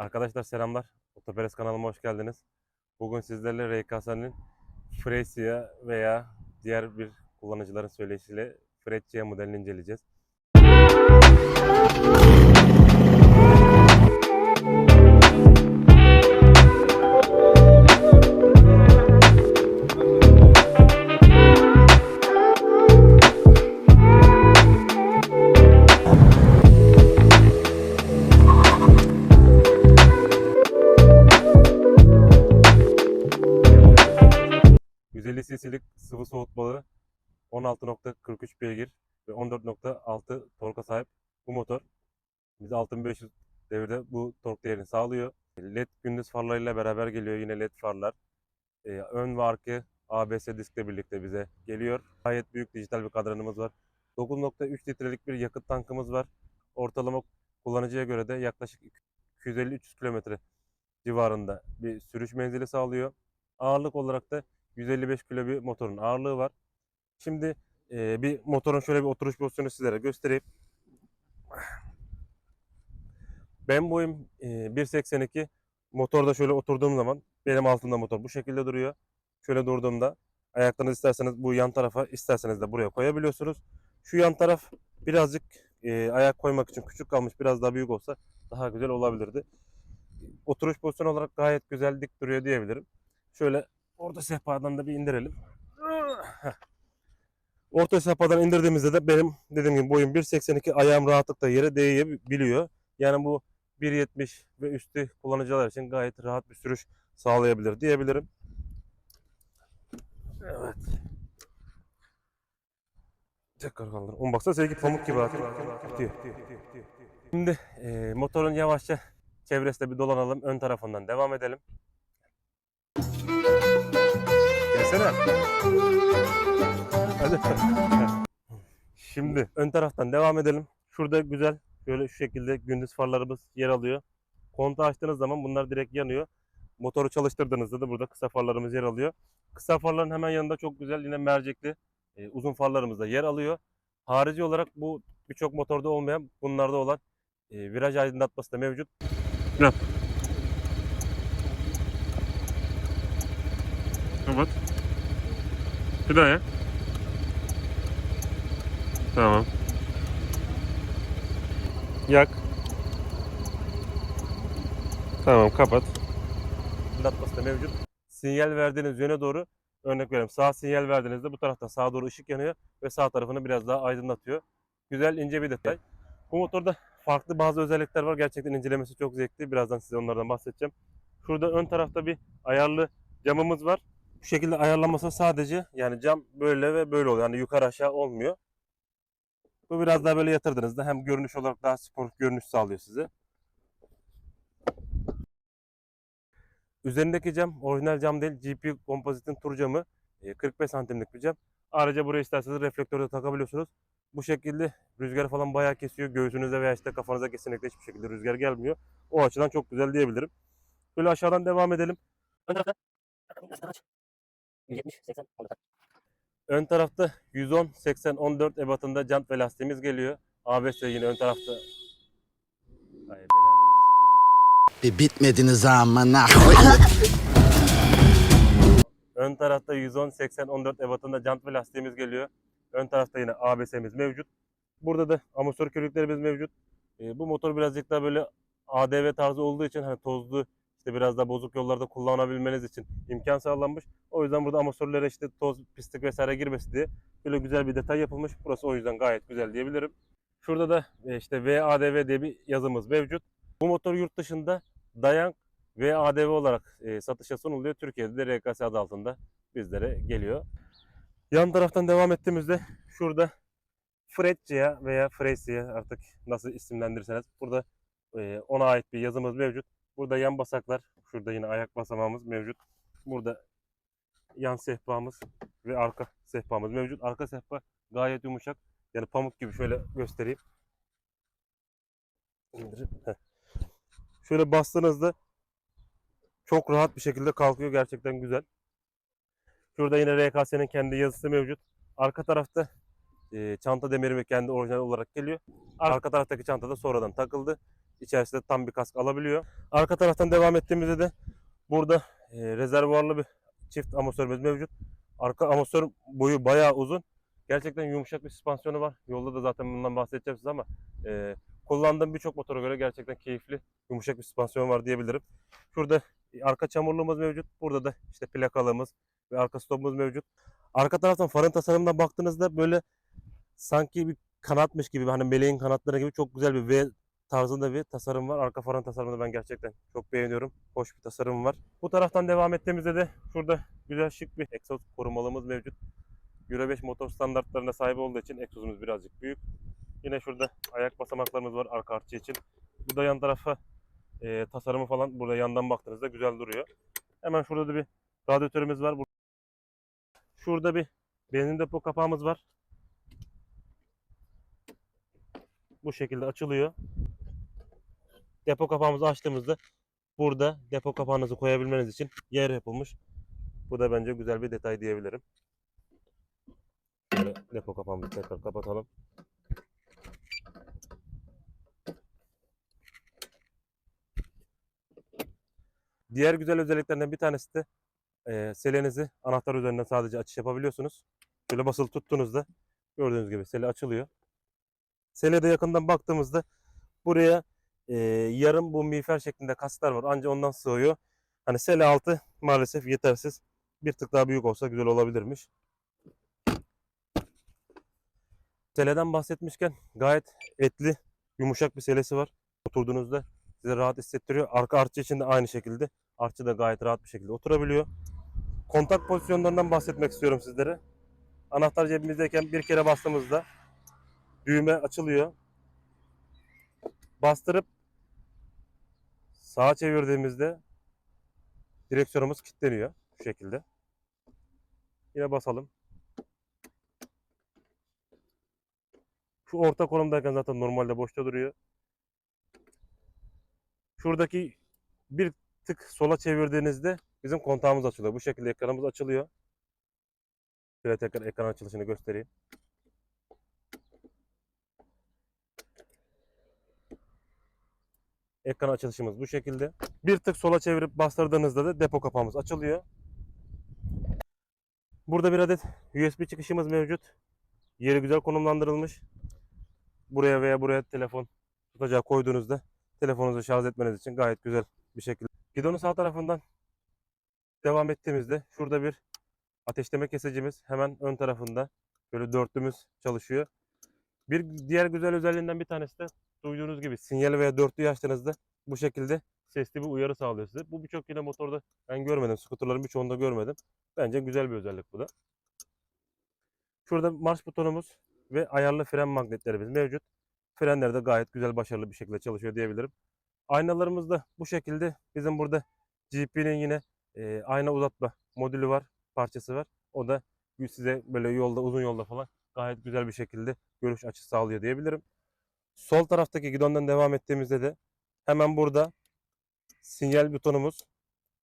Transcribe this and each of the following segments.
Arkadaşlar selamlar. Otoperes kanalıma hoş geldiniz. Bugün sizlerle RKS'nin Fresia veya diğer bir kullanıcıların söyleyişiyle Freccia modelini inceleyeceğiz. 16.43 beygir ve 14.6 torka sahip bu motor bize 6500 devirde bu tork değerini sağlıyor. LED gündüz farlarıyla beraber geliyor yine LED farlar. Ee, ön ve arka ABS diskle birlikte bize geliyor. Gayet büyük dijital bir kadranımız var. 9.3 litrelik bir yakıt tankımız var. Ortalama kullanıcıya göre de yaklaşık 250-300 kilometre civarında bir sürüş menzili sağlıyor. Ağırlık olarak da 155 kilo bir motorun ağırlığı var. Şimdi e, bir motorun şöyle bir oturuş pozisyonu sizlere göstereyim. Ben boyum e, 1.82. Motorda şöyle oturduğum zaman benim altımda motor bu şekilde duruyor. Şöyle durduğumda ayaklarınızı isterseniz bu yan tarafa isterseniz de buraya koyabiliyorsunuz. Şu yan taraf birazcık e, ayak koymak için küçük kalmış biraz daha büyük olsa daha güzel olabilirdi. Oturuş pozisyonu olarak gayet güzel dik duruyor diyebilirim. Şöyle orta sehpadan da bir indirelim. Orta sehpadan indirdiğimizde de benim dediğim gibi boyum 1.82 ayağım rahatlıkla yere değebiliyor. Yani bu 1.70 ve üstü kullanıcılar için gayet rahat bir sürüş sağlayabilir diyebilirim. Evet. Tekrar kaldır. On baksana sevgi pamuk gibi bitiyor. Şimdi e, motorun yavaşça çevresinde bir dolanalım. Ön tarafından devam edelim. Gelsene. Hadi. Şimdi ön taraftan devam edelim. Şurada güzel böyle şu şekilde gündüz farlarımız yer alıyor. Kontağı açtığınız zaman bunlar direkt yanıyor. Motoru çalıştırdığınızda da burada kısa farlarımız yer alıyor. Kısa farların hemen yanında çok güzel yine mercekli e, uzun farlarımız da yer alıyor. Harici olarak bu birçok motorda olmayan bunlarda olan e, viraj aydınlatması da mevcut. Yap. Kapat. Bir daha ya. Tamam. Yak. Tamam kapat. Aydınlatması da mevcut. Sinyal verdiğiniz yöne doğru örnek veriyorum. Sağ sinyal verdiğinizde bu tarafta sağa doğru ışık yanıyor ve sağ tarafını biraz daha aydınlatıyor. Güzel ince bir detay. Bu motorda farklı bazı özellikler var. Gerçekten incelemesi çok zevkli. Birazdan size onlardan bahsedeceğim. Şurada ön tarafta bir ayarlı camımız var. Bu şekilde ayarlaması sadece yani cam böyle ve böyle oluyor. Yani yukarı aşağı olmuyor. Bu biraz daha böyle yatırdığınızda hem görünüş olarak daha spor görünüş sağlıyor size. Üzerindeki cam orijinal cam değil. GP Composite'in tur camı. E, 45 santimlik bir cam. Ayrıca buraya isterseniz reflektör de takabiliyorsunuz. Bu şekilde rüzgar falan bayağı kesiyor. Göğsünüze veya işte kafanıza kesinlikle hiçbir şekilde rüzgar gelmiyor. O açıdan çok güzel diyebilirim. Böyle aşağıdan devam edelim. Ön tarafta 170, 80, 14. Ön tarafta 110, 80, 14 ebatında jant ve lastiğimiz geliyor. ABS yine ön tarafta. Ay. Bir bitmediniz amına. Ön tarafta 110, 80, 14 ebatında jant ve lastiğimiz geliyor. Ön tarafta yine ABS'miz mevcut. Burada da amortisör körüklerimiz mevcut. Ee, bu motor birazcık daha böyle ADV tarzı olduğu için hani tozlu işte biraz daha bozuk yollarda kullanabilmeniz için imkan sağlanmış. O yüzden burada amortisörlere işte toz, pislik vesaire girmesi diye böyle güzel bir detay yapılmış. Burası o yüzden gayet güzel diyebilirim. Şurada da e, işte VADV diye bir yazımız mevcut. Bu motor yurt dışında Dayan VADV olarak e, satışa sunuluyor. Türkiye'de de RKS adı altında bizlere geliyor. Yan taraftan devam ettiğimizde şurada Freccia veya Fresia artık nasıl isimlendirirseniz burada e, ona ait bir yazımız mevcut. Burada yan basaklar, şurada yine ayak basamağımız mevcut. Burada yan sehpamız ve arka sehpamız mevcut. Arka sehpa gayet yumuşak. Yani pamuk gibi şöyle göstereyim. İndirip. Şöyle bastığınızda çok rahat bir şekilde kalkıyor. Gerçekten güzel. Şurada yine RKS'nin kendi yazısı mevcut. Arka tarafta çanta demiri ve kendi orijinal olarak geliyor. Arka taraftaki çanta da sonradan takıldı. İçerisinde tam bir kask alabiliyor. Arka taraftan devam ettiğimizde de burada e, rezervuarlı bir çift amortisörümüz mevcut. Arka amortisör boyu bayağı uzun. Gerçekten yumuşak bir süspansiyonu var. Yolda da zaten bundan bahsedeceğim size ama e, kullandığım birçok motora göre gerçekten keyifli, yumuşak bir süspansiyon var diyebilirim. Şurada arka çamurluğumuz mevcut. Burada da işte plakalığımız ve arka stopumuz mevcut. Arka taraftan farın tasarımına baktığınızda böyle sanki bir kanatmış gibi hani meleğin kanatları gibi çok güzel bir V tarzında bir tasarım var. Arka farın tasarımını ben gerçekten çok beğeniyorum. Hoş bir tasarım var. Bu taraftan devam ettiğimizde de şurada güzel şık bir egzoz korumalımız mevcut. Euro 5 motor standartlarına sahip olduğu için egzozumuz birazcık büyük. Yine şurada ayak basamaklarımız var arka artçı için. Bu da yan tarafa e, tasarımı falan burada yandan baktığınızda güzel duruyor. Hemen şurada da bir radyatörümüz var. Şurada bir benzin depo kapağımız var. Bu şekilde açılıyor. Depo kapağımızı açtığımızda burada depo kapağınızı koyabilmeniz için yer yapılmış. Bu da bence güzel bir detay diyebilirim. Şöyle depo kapağımızı tekrar kapatalım. Diğer güzel özelliklerinden bir tanesi de e, selenizi anahtar üzerinden sadece açış yapabiliyorsunuz. Şöyle basılı tuttuğunuzda gördüğünüz gibi sele açılıyor. Sele de yakından baktığımızda buraya e, yarım bu şeklinde kaslar var. Ancak ondan sığıyor. Hani sele altı maalesef yetersiz. Bir tık daha büyük olsa güzel olabilirmiş. Seleden bahsetmişken gayet etli, yumuşak bir selesi var. Oturduğunuzda size rahat hissettiriyor. Arka artçı için de aynı şekilde. Artçı da gayet rahat bir şekilde oturabiliyor. Kontak pozisyonlarından bahsetmek istiyorum sizlere. Anahtar cebimizdeyken bir kere bastığımızda düğme açılıyor. Bastırıp sağa çevirdiğimizde direksiyonumuz kilitleniyor şu şekilde. Yine basalım. Şu orta konumdayken zaten normalde boşta duruyor. Şuradaki bir tık sola çevirdiğinizde bizim kontağımız açılıyor. Bu şekilde ekranımız açılıyor. Şöyle tekrar ekran açılışını göstereyim. Ekran açılışımız bu şekilde. Bir tık sola çevirip bastırdığınızda da depo kapağımız açılıyor. Burada bir adet USB çıkışımız mevcut. Yeri güzel konumlandırılmış. Buraya veya buraya telefon tutacağı koyduğunuzda telefonunuzu şarj etmeniz için gayet güzel bir şekilde. Gidonun sağ tarafından devam ettiğimizde şurada bir ateşleme kesicimiz hemen ön tarafında böyle dörtlümüz çalışıyor. Bir diğer güzel özelliğinden bir tanesi de duyduğunuz gibi sinyal veya dörtlüyü açtığınızda bu şekilde sesli bir uyarı sağlıyor size. Bu birçok yine motorda ben görmedim. Skuterların birçoğunda görmedim. Bence güzel bir özellik bu da. Şurada marş butonumuz ve ayarlı fren magnetlerimiz mevcut. Frenler de gayet güzel başarılı bir şekilde çalışıyor diyebilirim. Aynalarımız da bu şekilde. Bizim burada GP'nin yine e, ayna uzatma modülü var, parçası var. O da size böyle yolda, uzun yolda falan gayet güzel bir şekilde görüş açısı sağlıyor diyebilirim. Sol taraftaki gidondan devam ettiğimizde de hemen burada sinyal butonumuz,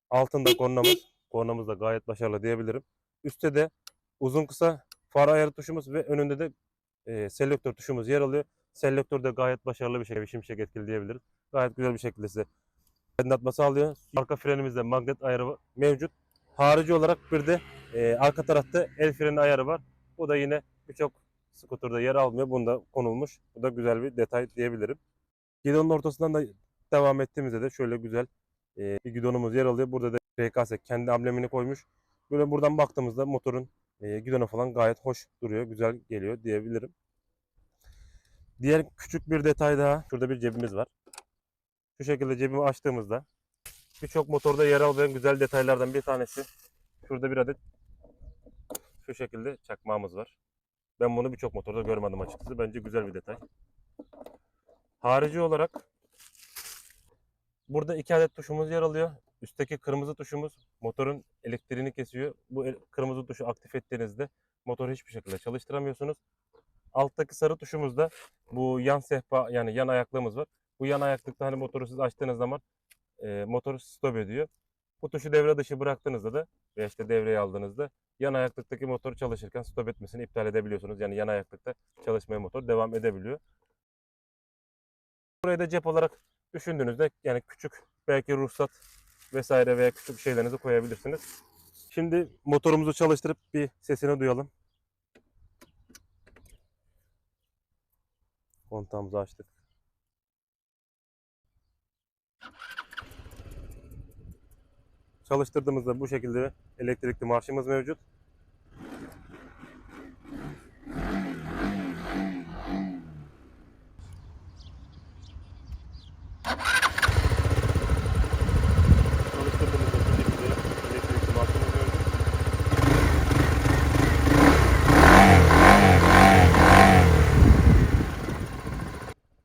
altında kornamız, kornamız da gayet başarılı diyebilirim. Üstte de uzun kısa far ayarı tuşumuz ve önünde de e, selektör tuşumuz yer alıyor. Selektör de gayet başarılı bir şekilde şimşek etkili diyebiliriz. Gayet güzel bir şekilde size aydınlatma sağlıyor. Arka frenimizde magnet ayarı mevcut. Harici olarak bir de e, arka tarafta el freni ayarı var. Bu da yine birçok skuterda yer almıyor. Bunda konulmuş. Bu da güzel bir detay diyebilirim. Gidonun ortasından da devam ettiğimizde de şöyle güzel e, bir gidonumuz yer alıyor. Burada da RKS kendi amblemini koymuş. Böyle buradan baktığımızda motorun e, gidonu falan gayet hoş duruyor. Güzel geliyor diyebilirim. Diğer küçük bir detay daha. Şurada bir cebimiz var. Şu şekilde cebimi açtığımızda birçok motorda yer almayan güzel detaylardan bir tanesi. Şurada bir adet şu şekilde çakmağımız var. Ben bunu birçok motorda görmedim açıkçası. Bence güzel bir detay. Harici olarak burada iki adet tuşumuz yer alıyor. Üstteki kırmızı tuşumuz motorun elektriğini kesiyor. Bu kırmızı tuşu aktif ettiğinizde motoru hiçbir şekilde çalıştıramıyorsunuz. Alttaki sarı tuşumuzda bu yan sehpa yani yan ayaklığımız var. Bu yan ayaklıkta hani motoru siz açtığınız zaman e, motor stop ediyor. Bu tuşu devre dışı bıraktığınızda da veya işte devreye aldığınızda yan ayaklıktaki motor çalışırken stop etmesini iptal edebiliyorsunuz. Yani yan ayaklıkta çalışmaya motor devam edebiliyor. Buraya da cep olarak Düşündüğünüzde yani küçük belki ruhsat vesaire veya küçük şeylerinizi koyabilirsiniz. Şimdi motorumuzu çalıştırıp bir sesini duyalım. Kontağımızı açtık. Çalıştırdığımızda bu şekilde elektrikli marşımız mevcut.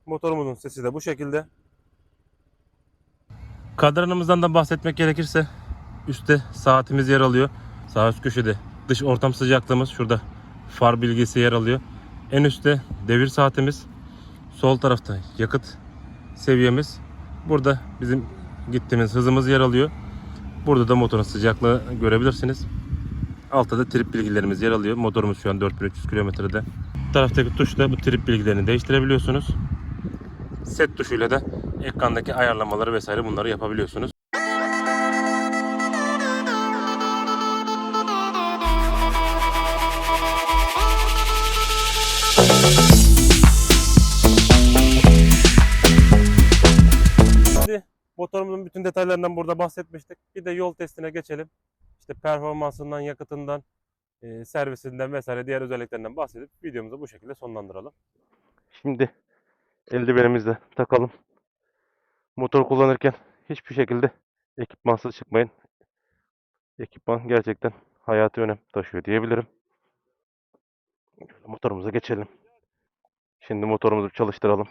Motorumuzun sesi de bu şekilde. Kadranımızdan da bahsetmek gerekirse üstte saatimiz yer alıyor. Sağ üst köşede dış ortam sıcaklığımız şurada far bilgisi yer alıyor. En üstte devir saatimiz. Sol tarafta yakıt seviyemiz. Burada bizim gittiğimiz hızımız yer alıyor. Burada da motorun sıcaklığı görebilirsiniz. Altta da trip bilgilerimiz yer alıyor. Motorumuz şu an 4300 kilometrede. Taraftaki tuşla bu trip bilgilerini değiştirebiliyorsunuz. Set tuşuyla da ekrandaki ayarlamaları vesaire bunları yapabiliyorsunuz. Motorumuzun bütün detaylarından burada bahsetmiştik. Bir de yol testine geçelim. İşte performansından, yakıtından, e, servisinden vesaire diğer özelliklerinden bahsedip videomuzu bu şekilde sonlandıralım. Şimdi eldivenimizi de takalım. Motor kullanırken hiçbir şekilde ekipmansız çıkmayın. Ekipman gerçekten hayati önem taşıyor diyebilirim. Motorumuza geçelim. Şimdi motorumuzu çalıştıralım.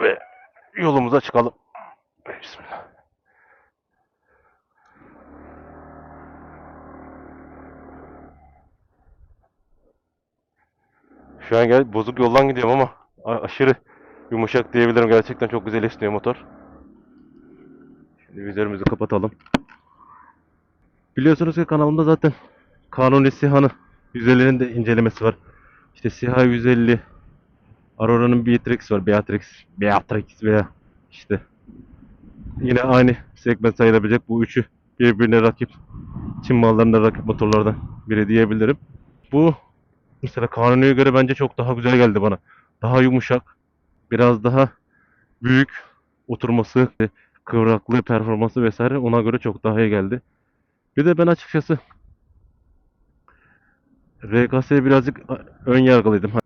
Ve yolumuza çıkalım. Bismillah. Şu an gel bozuk yoldan gidiyorum ama aşırı yumuşak diyebilirim. Gerçekten çok güzel esniyor motor. Şimdi vizörümüzü kapatalım. Biliyorsunuz ki kanalımda zaten Kanuni Siha'nın 150'nin de incelemesi var. İşte Siha 150, Aurora'nın Beatrix var. Beatrix, Beatrix veya işte yine aynı segment sayılabilecek bu üçü birbirine rakip Çin mallarında rakip motorlardan biri diyebilirim. Bu mesela Kanuni'ye göre bence çok daha güzel geldi bana. Daha yumuşak, biraz daha büyük oturması, kıvraklığı, performansı vesaire ona göre çok daha iyi geldi. Bir de ben açıkçası RKS'ye birazcık ön yargılıydım.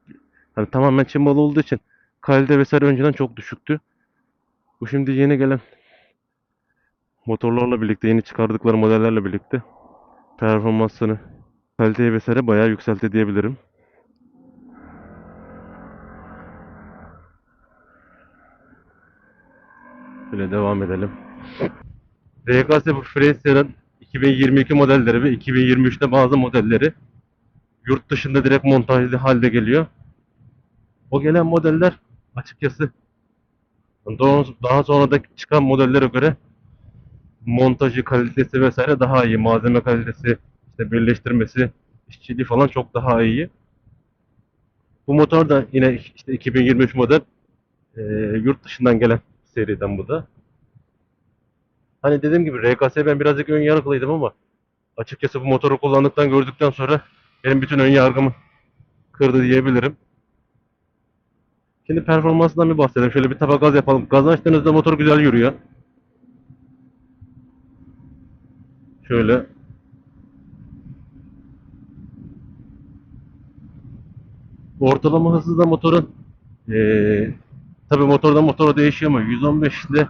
Hani tamamen Çin malı olduğu için kalite vesaire önceden çok düşüktü. Bu şimdi yeni gelen motorlarla birlikte, yeni çıkardıkları modellerle birlikte performansını, kaliteyi vesaire bayağı yükseltti diyebilirim. Şöyle devam edelim. RKS Fraser'ın 2022 modelleri ve 2023'te bazı modelleri yurt dışında direkt montajlı halde geliyor. O gelen modeller açıkçası daha, sonra da çıkan modellere göre montajı kalitesi vesaire daha iyi. Malzeme kalitesi, işte birleştirmesi, işçiliği falan çok daha iyi. Bu motor da yine işte 2023 model e, yurt dışından gelen seriden bu da. Hani dediğim gibi RKS ben birazcık ön yargılıydım ama açıkçası bu motoru kullandıktan gördükten sonra benim bütün ön yargımı kırdı diyebilirim. Şimdi performansından bir bahsedelim. Şöyle bir taba gaz yapalım. Gaz açtığınızda motor güzel yürüyor. Şöyle. Ortalama hızı da motorun eee tabi motordan motora değişiyor ama 115 ile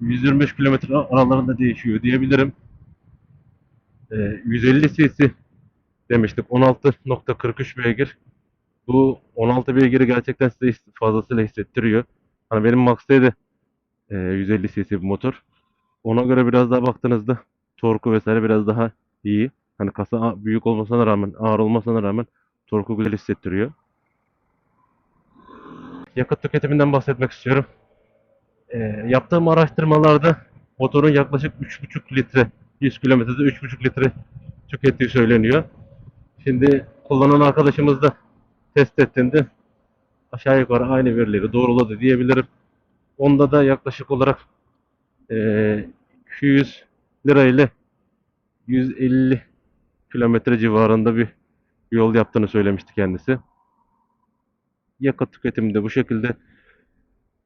125 kilometre aralarında değişiyor diyebilirim. Eee 150 cc demiştik. 16.43 beygir. Bu 16 beygiri gerçekten size fazlasıyla hissettiriyor. Hani benim Max'teydi eee 150 cc bu motor. Ona göre biraz daha baktığınızda torku vesaire biraz daha iyi. Hani kasa büyük olmasına rağmen, ağır olmasına rağmen torku güzel hissettiriyor. Yakıt tüketiminden bahsetmek istiyorum. Ee, yaptığım araştırmalarda motorun yaklaşık 3,5 litre 100 kilometrede 3,5 litre tükettiği söyleniyor. Şimdi kullanan arkadaşımız da test ettiğinde aşağı yukarı aynı verileri doğruladı diyebilirim. Onda da yaklaşık olarak eee 200 lira ile 150 kilometre civarında bir yol yaptığını söylemişti kendisi. Yakıt tüketimi de bu şekilde.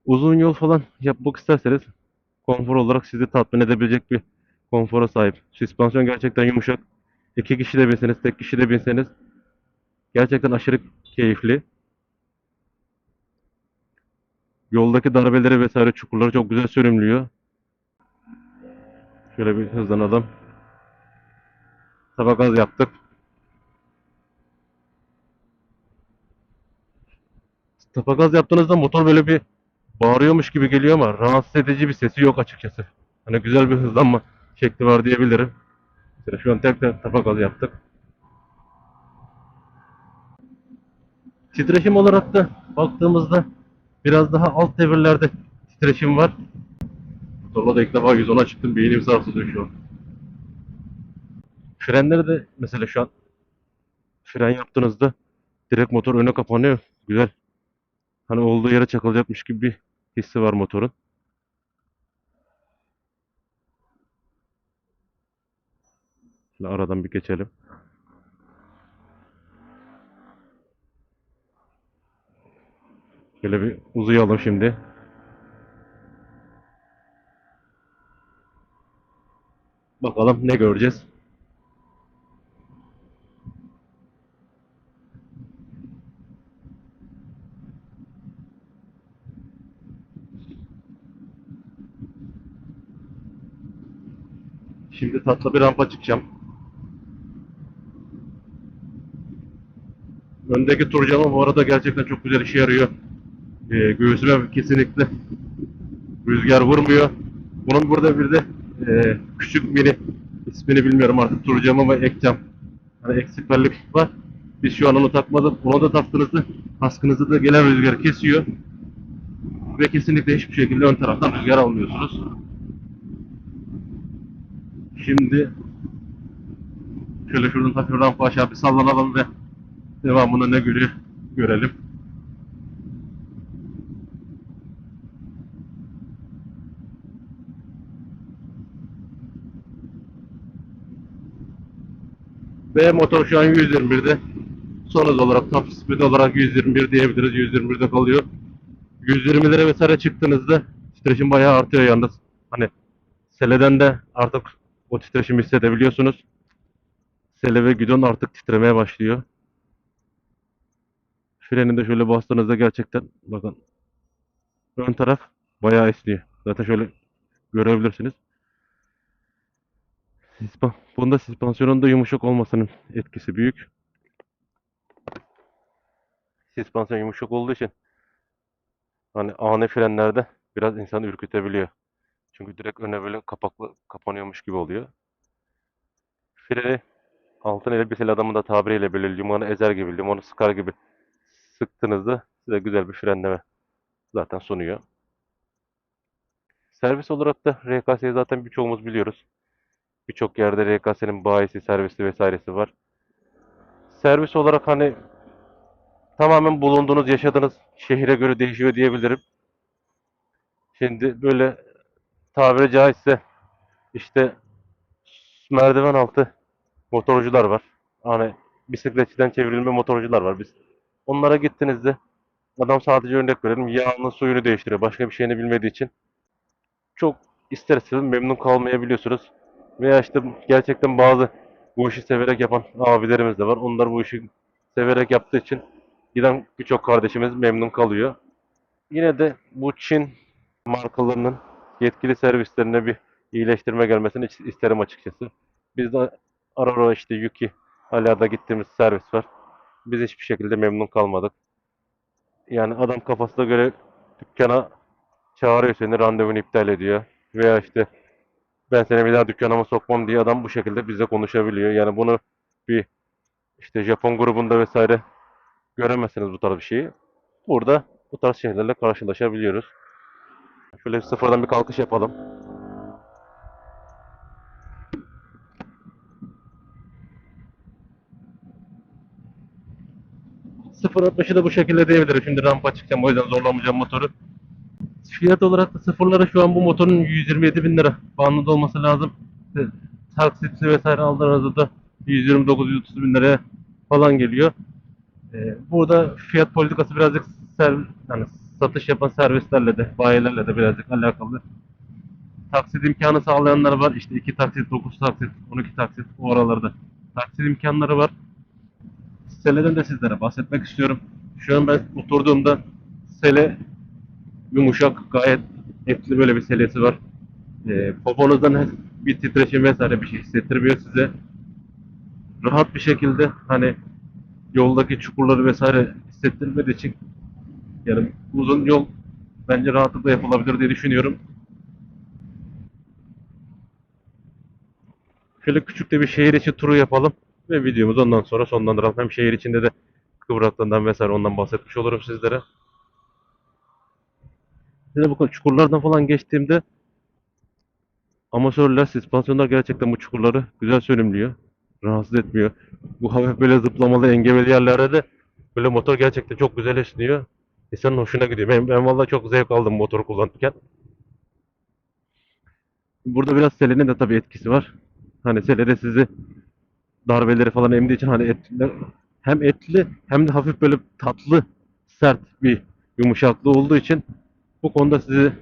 Uzun yol falan yapmak isterseniz konfor olarak sizi tatmin edebilecek bir konfora sahip. Süspansiyon gerçekten yumuşak. İki kişi de binseniz, tek kişi de binseniz gerçekten aşırı keyifli. Yoldaki darbeleri vesaire çukurları çok güzel sürümlüyor. Şöyle bir hızlanalım. Sabah gaz yaptık. Tapa gaz yaptığınızda motor böyle bir bağırıyormuş gibi geliyor ama rahatsız edici bir sesi yok açıkçası. Hani güzel bir hızlanma şekli var diyebilirim. Mesela şu an tekrar tapa gaz yaptık. Titreşim olarak da baktığımızda biraz daha alt devirlerde titreşim var. Motorla da ilk defa 110'a çıktım. Beynim sarsılıyor şu an. Frenleri de mesela şu an fren yaptığınızda direkt motor öne kapanıyor. Güzel. Hani olduğu yere çakılacakmış gibi bir hissi var motorun. Şöyle aradan bir geçelim. Şöyle bir uzayalım şimdi. Bakalım ne göreceğiz. Şimdi tatlı bir rampa çıkacağım. Öndeki tur camı bu arada gerçekten çok güzel işe yarıyor. Ee, göğsüme kesinlikle rüzgar vurmuyor. Bunun burada bir de e, küçük mini ismini bilmiyorum artık tur camı ve ek cam. Hani eksiklerlik var. Biz şu an onu takmadık. Ona da taktığınızda kaskınızda da gelen rüzgarı kesiyor. Ve kesinlikle hiçbir şekilde ön taraftan rüzgar almıyorsunuz. Şimdi şöyle şuradan hafif aşağı bir sallanalım ve devamını ne görüyor görelim. Ve motor şu an 121'de. Son hız olarak top speed olarak 121 diyebiliriz. 121'de kalıyor. 120'lere vesaire çıktığınızda titreşim bayağı artıyor yalnız. Hani seleden de artık o titreşimi hissedebiliyorsunuz. Sele ve gidon artık titremeye başlıyor. Freni de şöyle bastığınızda gerçekten bakın ön taraf bayağı esniyor. Zaten şöyle görebilirsiniz. Bunda süspansiyonun da yumuşak olmasının etkisi büyük. Süspansiyon yumuşak olduğu için hani ani frenlerde biraz insan ürkütebiliyor. Çünkü direkt öne böyle kapaklı kapanıyormuş gibi oluyor. Freni altın elbiseli adamın da tabiriyle böyle limanı ezer gibi, limanı sıkar gibi sıktığınızda size güzel bir frenleme zaten sunuyor. Servis olarak da RKS'yi zaten birçoğumuz biliyoruz. Birçok yerde RKS'nin bayisi, servisi vesairesi var. Servis olarak hani tamamen bulunduğunuz, yaşadığınız şehire göre değişiyor diyebilirim. Şimdi böyle tabiri caizse işte merdiven altı motorcular var. Hani bisikletçiden çevrilme motorcular var. Biz onlara gittiğinizde adam sadece örnek verelim yağını suyunu değiştiriyor. Başka bir şeyini bilmediği için çok ister istemez memnun kalmayabiliyorsunuz. Veya işte gerçekten bazı bu işi severek yapan abilerimiz de var. Onlar bu işi severek yaptığı için giden birçok kardeşimiz memnun kalıyor. Yine de bu Çin markalarının yetkili servislerine bir iyileştirme gelmesini is- isterim açıkçası. Biz de ara işte Yuki Ala'da gittiğimiz servis var. Biz hiçbir şekilde memnun kalmadık. Yani adam kafasına göre dükkana çağırıyor seni, randevunu iptal ediyor. Veya işte ben seni bir daha dükkanıma sokmam diye adam bu şekilde bizle konuşabiliyor. Yani bunu bir işte Japon grubunda vesaire göremezsiniz bu tarz bir şeyi. Burada bu tarz şeylerle karşılaşabiliyoruz. Şöyle sıfırdan bir kalkış yapalım. Sıfır 60'ı da bu şekilde diyebilirim. Şimdi rampa çıkacağım o yüzden zorlamayacağım motoru. Fiyat olarak da sıfırlara şu an bu motorun 127 bin lira bandında olması lazım. İşte taksitli vesaire aldığınızda da 129-130 bin liraya falan geliyor. Ee, burada fiyat politikası birazcık ser, yani satış yapan servislerle de, bayilerle de birazcık alakalı. Taksit imkanı sağlayanlar var. İşte 2 taksit, 9 taksit, 12 taksit o aralarda taksit imkanları var. Sele'den de sizlere bahsetmek istiyorum. Şu an ben oturduğumda Sele yumuşak, gayet etli böyle bir selesi var. Ee, poponuzdan bir titreşim vesaire bir şey hissettirmiyor size. Rahat bir şekilde hani yoldaki çukurları vesaire hissettirmediği için yani uzun yol bence rahatlıkla yapılabilir diye düşünüyorum. Şöyle küçük de bir şehir içi turu yapalım ve videomuzu ondan sonra sonlandıralım. Hem şehir içinde de kıvraklığından vesaire ondan bahsetmiş olurum sizlere. De bu çukurlardan falan geçtiğimde amatörler, süspansiyonlar gerçekten bu çukurları güzel sönümlüyor. Rahatsız etmiyor. Bu hafif böyle zıplamalı, engebeli yerlerde de böyle motor gerçekten çok güzel esniyor. İnsanın hoşuna gidiyor. Ben, ben vallahi çok zevk aldım motoru kullanırken. Burada biraz selenin de tabii etkisi var. Hani selede sizi darbeleri falan emdiği için hani etli, hem etli hem de hafif böyle tatlı, sert bir yumuşaklığı olduğu için bu konuda sizi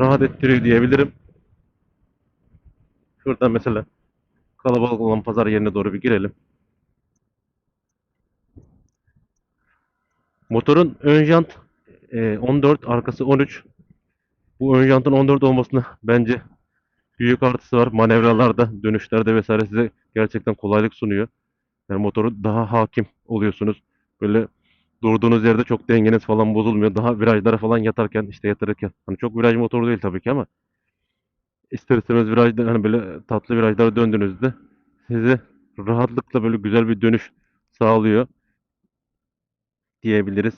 rahat ettiriyor diyebilirim. Şuradan mesela kalabalık olan pazar yerine doğru bir girelim. Motorun ön jant e, 14, arkası 13. Bu ön jantın 14 olmasına bence büyük artısı var. Manevralarda, dönüşlerde vesaire size gerçekten kolaylık sunuyor. Yani motoru daha hakim oluyorsunuz. Böyle durduğunuz yerde çok dengeniz falan bozulmuyor. Daha virajlara falan yatarken işte yatırırken. Hani çok viraj motoru değil tabii ki ama ister istemez virajda hani böyle tatlı virajlara döndüğünüzde size rahatlıkla böyle güzel bir dönüş sağlıyor diyebiliriz.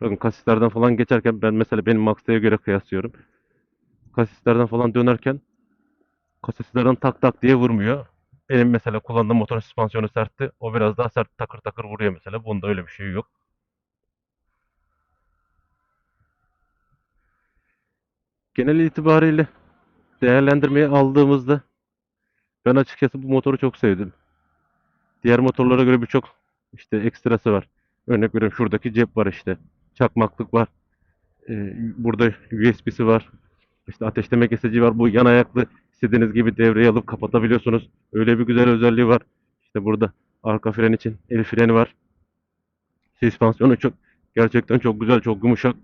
Bakın kasislerden falan geçerken ben mesela benim Max'ta'ya göre kıyaslıyorum. Kasislerden falan dönerken kasislerden tak tak diye vurmuyor. Benim mesela kullandığım motorun süspansiyonu sertti. O biraz daha sert takır takır vuruyor mesela. Bunda öyle bir şey yok. Genel itibariyle değerlendirmeye aldığımızda ben açıkçası bu motoru çok sevdim. Diğer motorlara göre birçok işte ekstrası var. Örnek veriyorum şuradaki cep var işte. Çakmaklık var. Ee, burada USB'si var. İşte ateşleme kesici var. Bu yan ayaklı istediğiniz gibi devreye alıp kapatabiliyorsunuz. Öyle bir güzel özelliği var. İşte burada arka fren için el freni var. Süspansiyonu çok gerçekten çok güzel, çok yumuşak.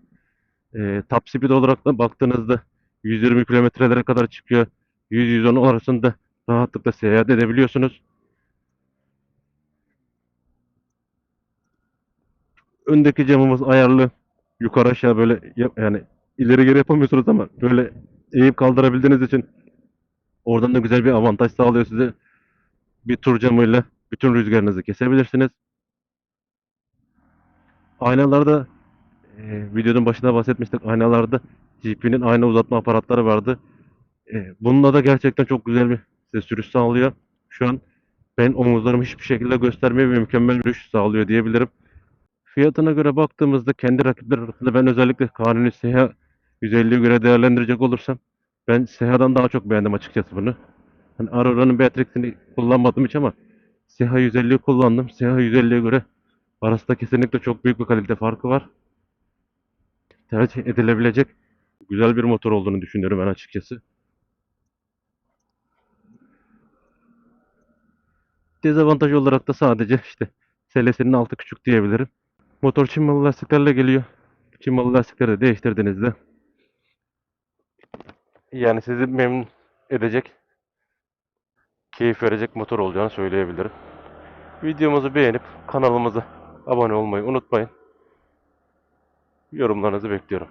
Ee, top speed olarak da baktığınızda 120 kilometrelere kadar çıkıyor. 100-110 arasında rahatlıkla seyahat edebiliyorsunuz. Öndeki camımız ayarlı. Yukarı aşağı böyle yani ileri geri yapamıyorsunuz ama böyle eğip kaldırabildiğiniz için oradan da güzel bir avantaj sağlıyor size. Bir tur camıyla bütün rüzgarınızı kesebilirsiniz. Aynalarda e, videonun başında bahsetmiştik. Aynalarda GP'nin ayna uzatma aparatları vardı. E, bununla da gerçekten çok güzel bir size sürüş sağlıyor. Şu an ben omuzlarımı hiçbir şekilde göstermiyor ve mükemmel bir sürüş sağlıyor diyebilirim. Fiyatına göre baktığımızda kendi rakipler arasında ben özellikle Kanuni Seha 150'ye göre değerlendirecek olursam ben Seha'dan daha çok beğendim açıkçası bunu. Hani Aurora'nın Beatrix'ini kullanmadım hiç ama Seha 150'yi kullandım. Seha 150'ye göre arasında kesinlikle çok büyük bir kalite farkı var. Tercih edilebilecek güzel bir motor olduğunu düşünüyorum ben açıkçası. Dezavantaj olarak da sadece işte selesinin altı küçük diyebilirim. Motor çim malı lastiklerle geliyor. Çim malı lastikleri de değiştirdiğinizde yani sizi memnun edecek, keyif verecek motor olacağını söyleyebilirim. Videomuzu beğenip kanalımıza abone olmayı unutmayın. Yorumlarınızı bekliyorum.